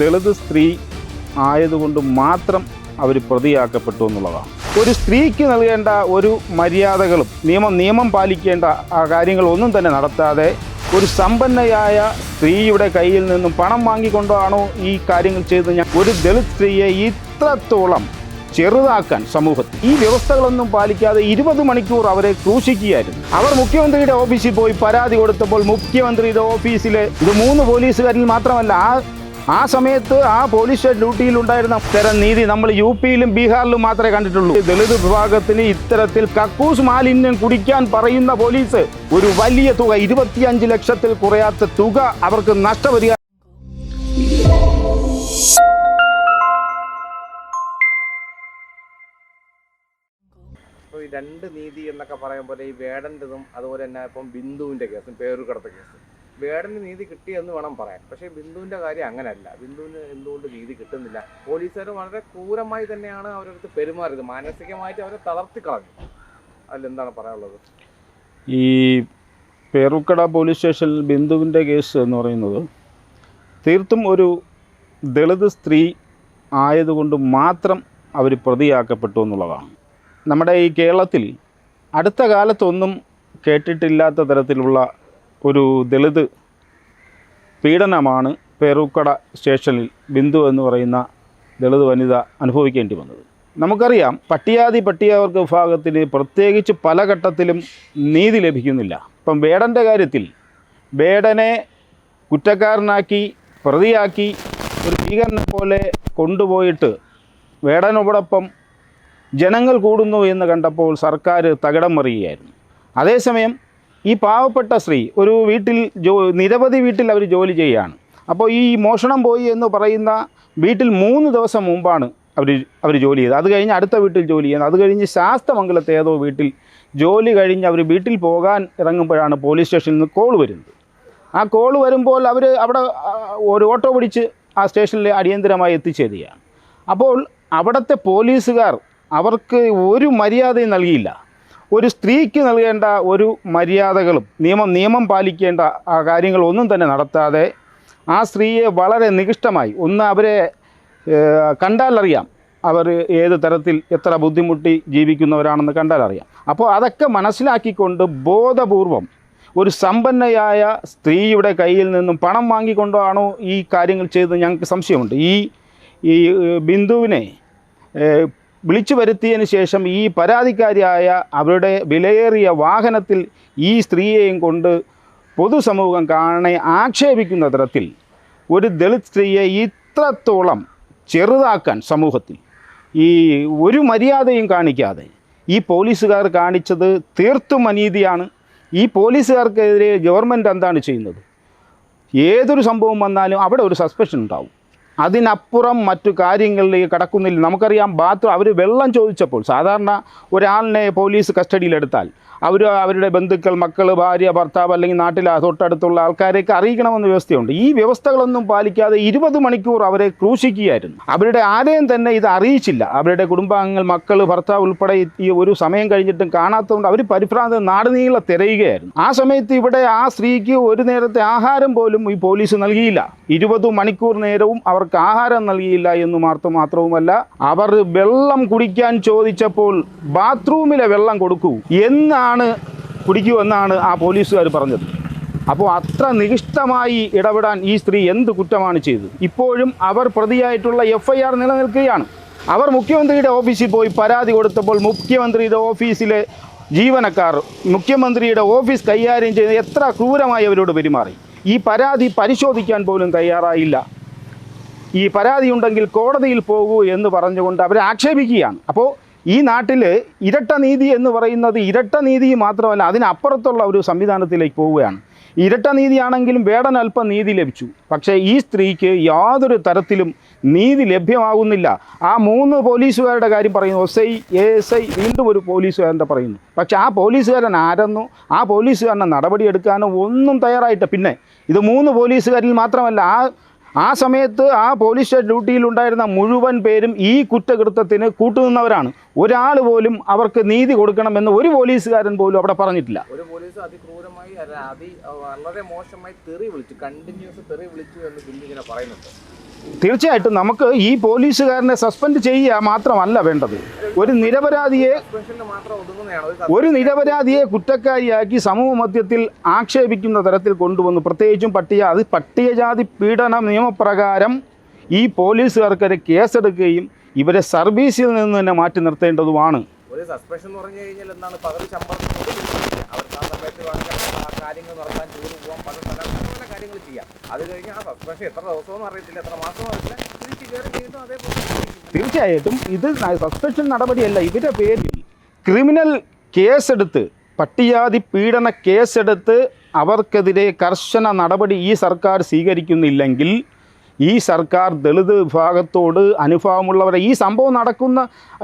ദളിത് സ്ത്രീ ആയതുകൊണ്ട് മാത്രം അവർ പ്രതിയാക്കപ്പെട്ടു എന്നുള്ളതാണ്. ഒരു സ്ത്രീക്ക് നൽകേണ്ട ഒരു മര്യാദകളും നിയമം നിയമം പാലിക്കേണ്ട ആ കാര്യങ്ങളൊന്നും തന്നെ നടത്താതെ ഒരു സമ്പന്നയായ സ്ത്രീയുടെ കയ്യിൽ നിന്നും പണം വാങ്ങിക്കൊണ്ടാണോ ഈ കാര്യങ്ങൾ ചെയ്തത് ഞാൻ ഒരു ദളിത് സ്ത്രീയെ ഇത്രത്തോളം ചെറുതാക്കാൻ സമൂഹത്തിൽ. ഈ വ്യവസ്ഥകളൊന്നും പാലിക്കാതെ ഇരുപത് മണിക്കൂർ അവരെ ക്രൂശിക്കുകയായിരുന്നു. അവർ മുഖ്യമന്ത്രിയുടെ ഓഫീസിൽ പോയി പരാതി കൊടുത്തപ്പോൾ മുഖ്യമന്ത്രിയുടെ ഓഫീസിലെ ഇത് മൂന്ന് പോലീസുകാരിൽ മാത്രമല്ല ആ ആ സമയത്ത് ആ പോലീസ് ഡ്യൂട്ടിയിലുണ്ടായിരുന്ന ഡ്യൂട്ടിയിൽ ഉണ്ടായിരുന്ന തരം നീതി നമ്മൾ യു പിയിലും ബീഹാറിലും മാത്രമേ കണ്ടിട്ടുള്ളൂ. ദളിത് വിഭാഗത്തിന് ഇത്തരത്തിൽ കക്കൂസ് മാലിന്യം കുടിക്കാൻ പറയുന്ന പോലീസ് ഒരു വലിയ തുക ഇരുപത്തിയഞ്ച് ലക്ഷത്തിൽ കുറയാത്ത തുക അവർക്ക് നഷ്ടപരിഹാരം. രണ്ട് നീതി എന്നൊക്കെ പറയുമ്പോൾ ഈ വേടന്റെതും അതുപോലെ തന്നെ ഇപ്പം ബിന്ദുവിന്റെ കേസും പേരുകടത്ത കേസും. വേടന് നീതി കിട്ടിയെന്ന് വേണം പറയാൻ. പക്ഷേ ബിന്ദുവിന്റെ കാര്യം അങ്ങനെയല്ല ബിന്ദുവിന് എന്തുകൊണ്ട് നീതി കിട്ടുന്നില്ല? പോലീസുകാർ വളരെ ക്രൂരമായി തന്നെയാണ് അവരടുത്ത് പെരുമാറിയത്. മാനസികമായിട്ട് അവരെ തളർത്തി തളർത്തിക്കളഞ്ഞു അതിലെന്താണ് പറയാനുള്ളത്? ഈ പേറുക്കട പോലീസ് സ്റ്റേഷനിൽ ബിന്ദുവിന്റെ കേസ് എന്ന് പറയുന്നത് തീർത്തും ഒരു ദളിത് സ്ത്രീ ആയതുകൊണ്ട് മാത്രം അവർ പ്രതിയാക്കപ്പെട്ടു എന്നുള്ളതാണ്. നമ്മുടെ ഈ കേരളത്തിൽ അടുത്ത കാലത്തൊന്നും കേട്ടിട്ടില്ലാത്ത തരത്തിലുള്ള ഒരു ദളിത് പീഡനമാണ് പേറൂക്കട സ്റ്റേഷനിൽ ബിന്ദു എന്ന് പറയുന്ന ദളിത് വനിത അനുഭവിക്കേണ്ടി വന്നത്. നമുക്കറിയാം പട്ടിയാതി പട്ടികവർഗ വിഭാഗത്തിന് പ്രത്യേകിച്ച് പല ഘട്ടത്തിലും നീതി ലഭിക്കുന്നില്ല. ഇപ്പം വേടന്റെ കാര്യത്തിൽ വേടനെ കുറ്റക്കാരനാക്കി പ്രതിയാക്കി ഒരു ഭീകരനെ പോലെ കൊണ്ടുപോയിട്ട് വേടനോടൊപ്പം ജനങ്ങൾ കൂടുന്നു എന്ന് കണ്ടപ്പോൾ സർക്കാർ തകിടം മറിയുകയായിരുന്നു. അതേസമയം ഈ പാവപ്പെട്ട സ്ത്രീ ഒരു വീട്ടിൽ ജോ നിരവധി വീട്ടിൽ അവർ ജോലി ചെയ്യുകയാണ്. അപ്പോൾ ഈ മോഷണം പോയി എന്ന് പറയുന്ന വീട്ടിൽ മൂന്ന് ദിവസം മുമ്പാണ് അവർ അവർ ജോലി ചെയ്തത്. അത് കഴിഞ്ഞ് അടുത്ത വീട്ടിൽ ജോലി ചെയ്യുന്നത്. അത് കഴിഞ്ഞ് ശാസ്തമംഗലത്തെ ഏതോ വീട്ടിൽ ജോലി കഴിഞ്ഞ് അവർ വീട്ടിൽ പോകാൻ ഇറങ്ങുമ്പോഴാണ് പോലീസ് സ്റ്റേഷനിൽ നിന്ന് കോൾ വരുന്നത്. ആ കോൾ വരുമ്പോൾ അവർ അവിടെ ഒരു ഓട്ടോ പിടിച്ച് ആ സ്റ്റേഷനിൽ അടിയന്തരമായി എത്തിച്ചേരുകയാണ്. അപ്പോൾ അവിടുത്തെ പോലീസുകാർ അവർക്ക് ഒരു മര്യാദയും നൽകിയില്ല. ഒരു സ്ത്രീക്ക് നൽകേണ്ട ഒരു മര്യാദകളും നിയമം നിയമം പാലിക്കേണ്ട ആ കാര്യങ്ങളൊന്നും തന്നെ നടത്താതെ ആ സ്ത്രീയെ വളരെ നികൃഷ്ടമായി. ഒന്ന് അവരെ കണ്ടാലറിയാം അവർ ഏത് തരത്തിൽ എത്ര ബുദ്ധിമുട്ടി ജീവിക്കുന്നവരാണെന്ന് കണ്ടാലറിയാം അപ്പോൾ അതൊക്കെ മനസ്സിലാക്കിക്കൊണ്ട് ബോധപൂർവം ഒരു സമ്പന്നയായ സ്ത്രീയുടെ കയ്യിൽ നിന്നും പണം വാങ്ങിക്കൊണ്ടാണോ ഈ കാര്യങ്ങൾ ചെയ്തത് ഞങ്ങൾക്ക് സംശയമുണ്ട്. ഈ ഈ ബിന്ദുവിനെ വിളിച്ചു വരുത്തിയതിന് ശേഷം ഈ പരാതിക്കാരിയായ അവരുടെ വിലയേറിയ വാഹനത്തിൽ ഈ സ്ത്രീയെയും കൊണ്ട് പൊതുസമൂഹം കാണെ ആക്ഷേപിക്കുന്ന തരത്തിൽ ഒരു ദളിത് സ്ത്രീയെ ഇത്രത്തോളം ചെറുതാക്കാൻ സമൂഹത്തിൽ ഈ ഒരു മര്യാദയും കാണിക്കാതെ ഈ പോലീസുകാർ കാണിച്ചത് തീർത്തും അനീതിയാണ്. ഈ പോലീസുകാർക്കെതിരെ ഗവൺമെന്റ് എന്താണ് ചെയ്യുന്നത്? ഏതൊരു സംഭവം വന്നാലും അവിടെ ഒരു സസ്പെൻഷൻ ഉണ്ടാവും. അതിനപ്പുറം മറ്റു കാര്യങ്ങളിലേക്ക് കടക്കുന്നില്ല. നമുക്കറിയാം ബാത്റൂം അവർ വെള്ളം ചോദിച്ചപ്പോൾ സാധാരണ ഒരാളിനെ പോലീസ് കസ്റ്റഡിയിലെടുത്താൽ അവർ അവരുടെ ബന്ധുക്കൾ മക്കൾ ഭാര്യ ഭർത്താവ് അല്ലെങ്കിൽ നാട്ടിൽ തൊട്ടടുത്തുള്ള ആൾക്കാരെയൊക്കെ അറിയിക്കണമെന്ന വ്യവസ്ഥയുണ്ട്. ഈ വ്യവസ്ഥകളൊന്നും പാലിക്കാതെ ഇരുപത് മണിക്കൂർ അവരെ ക്രൂശിക്കുകയായിരുന്നു. അവരുടെ ആരെയും തന്നെ ഇത് അറിയിച്ചില്ല. അവരുടെ കുടുംബാംഗങ്ങൾ മക്കൾ ഭർത്താവ് ഉൾപ്പെടെ ഈ ഒരു സമയം കഴിഞ്ഞിട്ടും കാണാത്തതുകൊണ്ട് അവർ പരിഭ്രാന്ത നാടുനീളെ തിരയുകയായിരുന്നു. ആ സമയത്ത് ഇവിടെ ആ സ്ത്രീക്ക് ഒരു നേരത്തെ ആഹാരം പോലും ഈ പോലീസ് നൽകിയില്ല. ഇരുപത് മണിക്കൂർ നേരവും അവർക്ക് ആഹാരം നൽകിയില്ല എന്ന് മാത്രം മാത്രവുമല്ല അവർ വെള്ളം കുടിക്കാൻ ചോദിച്ചപ്പോൾ ബാത്റൂമിലെ വെള്ളം കൊടുക്കൂ എന്നാണ് കുടിക്കൂ എന്നാണ് ആ പോലീസുകാർ പറഞ്ഞത്. അപ്പോൾ അത്ര നികിഷ്ടമായി ഇടപെടാൻ ഈ സ്ത്രീ എന്ത് കുറ്റമാണ് ചെയ്തത്? ഇപ്പോഴും അവർ പ്രതിയായിട്ടുള്ള എഫ് ഐ ആർ നിലനിൽക്കുകയാണ്. അവർ മുഖ്യമന്ത്രിയുടെ ഓഫീസിൽ പോയി പരാതി കൊടുത്തപ്പോൾ മുഖ്യമന്ത്രിയുടെ ഓഫീസിലെ ജീവനക്കാർ മുഖ്യമന്ത്രിയുടെ ഓഫീസ് കൈകാര്യം ചെയ്ത് എത്ര ക്രൂരമായി അവരോട് പെരുമാറി. ഈ പരാതി പരിശോധിക്കാൻ പോലും തയ്യാറായില്ല. ഈ പരാതി ഉണ്ടെങ്കിൽ കോടതിയിൽ പോകൂ എന്ന് പറഞ്ഞുകൊണ്ട് അവരെ ആക്ഷേപിക്കുകയാണ്. അപ്പോൾ ഈ നാട്ടിൽ ഇരട്ട നീതി എന്ന് പറയുന്നത് ഇരട്ട നീതി മാത്രമല്ല അതിനപ്പുറത്തുള്ള ഒരു സംവിധാനത്തിലേക്ക് പോവുകയാണ്. ഇരട്ട നീതിയാണെങ്കിലും വേടൻ അല്പം നീതി ലഭിച്ചു. പക്ഷേ ഈ സ്ത്രീക്ക് യാതൊരു തരത്തിലും നീതി ലഭ്യമാകുന്നില്ല. ആ മൂന്ന് പോലീസുകാരുടെ കാര്യം പറയുന്നു. S I A S I വീണ്ടും ഒരു പോലീസുകാരന്റെ പറയുന്നു. പക്ഷേ ആ പോലീസുകാരൻ ആരെന്നോ? ആ പോലീസുകാരനെ നടപടിയെടുക്കാനോ ഒന്നും തയ്യാറായിട്ട് പിന്നെ ഇത് മൂന്ന് പോലീസുകാരിൽ മാത്രമല്ല ആ ആ സമയത്ത് ആ പോലീസ് സ്റ്റേഷൻ ഡ്യൂട്ടിയിലുണ്ടായിരുന്ന മുഴുവൻ പേരും ഈ കുറ്റകൃത്യത്തിന് കൂട്ടുനിന്നവരാണ്. ഒരാൾ പോലും അവർക്ക് നീതി കൊടുക്കണമെന്ന് ഒരു പോലീസുകാരൻ പോലും അവിടെ പറഞ്ഞിട്ടില്ല. ഒരു പോലീസ് അതിക്രൂരമായി അതി വളരെ മോശമായി തെറി വിളിച്ചു കണ്ടിന്യൂസ് തെറി വിളിച്ചു എന്ന് ബിന്ദു ഇങ്ങനെ പറയുന്നുണ്ട്. തീർച്ചയായിട്ടും നമുക്ക് ഈ പോലീസുകാരനെ സസ്പെൻഡ് ചെയ്യുക മാത്രമല്ല വേണ്ടത്. ഒരു നിരപരാധിയെ ഒരു നിരപരാധിയെ കുറ്റക്കാരിയാക്കി സമൂഹ മധ്യത്തിൽ ആക്ഷേപിക്കുന്ന തരത്തിൽ കൊണ്ടുവന്നു പ്രത്യേകിച്ചും പട്ടിക അത് പട്ടികജാതി പീഡന നിയമപ്രകാരം ഈ പോലീസുകാർക്കെതിരെ കേസെടുക്കുകയും ഇവരെ സർവീസിൽ നിന്ന് തന്നെ മാറ്റി നിർത്തേണ്ടതുമാണ്. ഒരു സസ്പെൻഷൻ എന്ന് എന്താണ്? കാര്യങ്ങൾ കാര്യങ്ങൾ ചെയ്യാം. അത് കഴിഞ്ഞ് ആ സസ്പെൻഷൻ എത്ര ദിവസവും അറിയത്തില്ല. എത്ര മാസവും അറിയില്ല തിരിച്ച് കയറി വീണ്ടും അതേപോലെ. തീർച്ചയായിട്ടും ഇത് സസ്പെൻഷൻ നടപടിയല്ല. ഇവരുടെ പേരിൽ ക്രിമിനൽ കേസെടുത്ത് പട്ടിയാതി പീഡന കേസെടുത്ത് അവർക്കെതിരെ കർശന നടപടി ഈ സർക്കാർ സ്വീകരിക്കുന്നില്ലെങ്കിൽ ഈ സർക്കാർ ദളിത് വിഭാഗത്തോട് അനുഭാവമുള്ളവരെ ഈ സംഭവം നടക്കുന്ന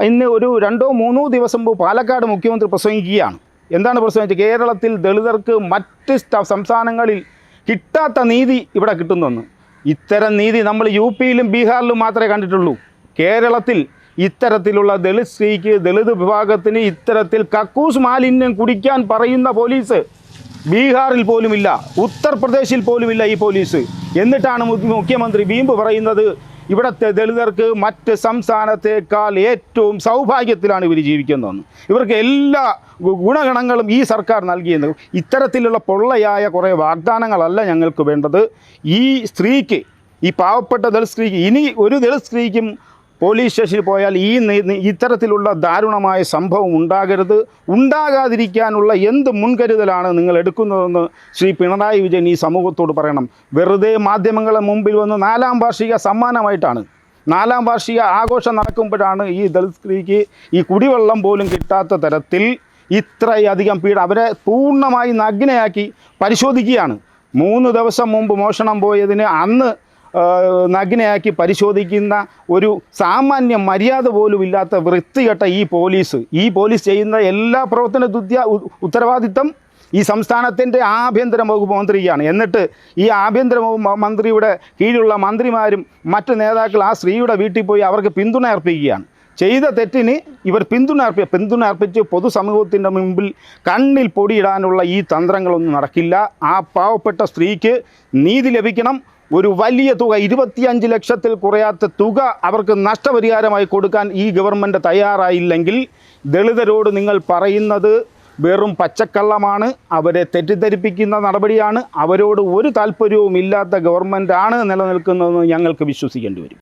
ഇന്ന് ഒരു രണ്ടോ മൂന്നോ ദിവസം മുമ്പ് പാലക്കാട് മുഖ്യമന്ത്രി പ്രസംഗിക്കുകയാണ്. എന്താണ് പ്രസംഗിച്ചത്? കേരളത്തിൽ ദളിതർക്ക് മറ്റ് സംസ്ഥാനങ്ങളിൽ കിട്ടാത്ത നീതി ഇവിടെ കിട്ടുന്നെന്ന്. ഇത്തരം നീതി നമ്മൾ യു പിയിലും ബീഹാറിലും മാത്രമേ കണ്ടിട്ടുള്ളൂ. കേരളത്തിൽ ഇത്തരത്തിലുള്ള ദളിത് സ്ത്രീക്ക് ദളിത് വിഭാഗത്തിന് ഇത്തരത്തിൽ കക്കൂസ് മാലിന്യം കുടിക്കാൻ പറയുന്ന പോലീസ് ബീഹാറിൽ പോലുമില്ല ഉത്തർപ്രദേശിൽ പോലുമില്ല ഈ പോലീസ്. എന്നിട്ടാണ് മുഖ്യമന്ത്രി വീമ്പ് പറയുന്നത് ഇവിടുത്തെ ദളിതർക്ക് മറ്റ് സംസ്ഥാനത്തേക്കാൾ ഏറ്റവും സൗഭാഗ്യത്തിലാണ് ഇവർ ജീവിക്കുന്നതെന്ന്. ഇവർക്ക് എല്ലാ ഗുണഗണങ്ങളും ഈ സർക്കാർ നൽകിയെന്ന്. ഇത്തരത്തിലുള്ള പൊള്ളയായ കുറേ വാഗ്ദാനങ്ങളല്ല ഞങ്ങൾക്ക് വേണ്ടത്. ഈ സ്ത്രീക്ക് ഈ പാവപ്പെട്ട ദളിത് സ്ത്രീക്ക് ഇനി ഒരു ദളിത് സ്ത്രീക്കും പോലീസ് സ്റ്റേഷനിൽ പോയാൽ ഈ ഇത്തരത്തിലുള്ള ദാരുണമായ സംഭവം ഉണ്ടാകരുത്. ഉണ്ടാകാതിരിക്കാനുള്ള എന്ത് മുൻകരുതലാണ് നിങ്ങൾ എടുക്കുന്നതെന്ന് ശ്രീ പിണറായി വിജയൻ ഈ സമൂഹത്തോട് പറയണം. വെറുതെ മാധ്യമങ്ങളെ മുമ്പിൽ വന്ന് നാലാം വാർഷിക സമ്മാനമായിട്ടാണ്. നാലാം വാർഷിക ആഘോഷം നടക്കുമ്പോഴാണ് ഈ ദളിത് സ്ത്രീക്ക് ഈ കുടിവെള്ളം പോലും കിട്ടാത്ത തരത്തിൽ ഇത്രയധികം പീഡ അവരെ പൂർണമായി നഗ്നയാക്കി പരിശോധിക്കുകയാണ്. മൂന്ന് ദിവസം മുമ്പ് മോഷണം പോയതിന് അന്ന് നഗ്നയാക്കി പരിശോധിക്കുന്ന ഒരു സാമാന്യ മര്യാദ പോലും ഇല്ലാത്ത വൃത്തികെട്ട ഈ പോലീസ്. ഈ പോലീസ് ചെയ്യുന്ന എല്ലാ പ്രവർത്തന ദുദ്യ ഉത്തരവാദിത്തം ഈ സംസ്ഥാനത്തിന്റെ ആഭ്യന്തര വകുപ്പ് മന്ത്രിയാണ്. എന്നിട്ട് ഈ ആഭ്യന്തര വകുപ്പ് മന്ത്രിയുടെ കീഴിലുള്ള മന്ത്രിമാരും മറ്റ് നേതാക്കൾ ആ സ്ത്രീയുടെ വീട്ടിൽ പോയി അവർക്ക് പിന്തുണ അർപ്പിക്കുകയാണ്. ചെയ്ത തെറ്റിന് ഇവർ പിന്തുണ അർപ്പി പിന്തുണ അർപ്പിച്ച് പൊതുസമൂഹത്തിന്റെ മുമ്പിൽ കണ്ണിൽ പൊടിയിടാനുള്ള ഈ തന്ത്രങ്ങളൊന്നും നടക്കില്ല. ആ പാവപ്പെട്ട സ്ത്രീക്ക് നീതി ലഭിക്കണം. ഒരു വലിയ തുക ഇരുപത്തിയഞ്ച് ലക്ഷത്തിൽ കുറയാത്ത തുക അവർക്ക് നഷ്ടപരിഹാരമായി കൊടുക്കാൻ ഈ ഗവൺമെന്റ് തയ്യാറായില്ലെങ്കിൽ ദളിതരോട് നിങ്ങൾ പറയുന്നത് വെറും പച്ചക്കള്ളമാണ് അവരെ തെറ്റിദ്ധരിപ്പിക്കുന്ന നടപടിയാണ് അവരോട് ഒരു താല്പര്യവും ഇല്ലാത്ത ഗവൺമെന്റാണ് നിലനിൽക്കുന്നതെന്ന് ഞങ്ങൾക്ക് വിശ്വസിക്കേണ്ടി വരും.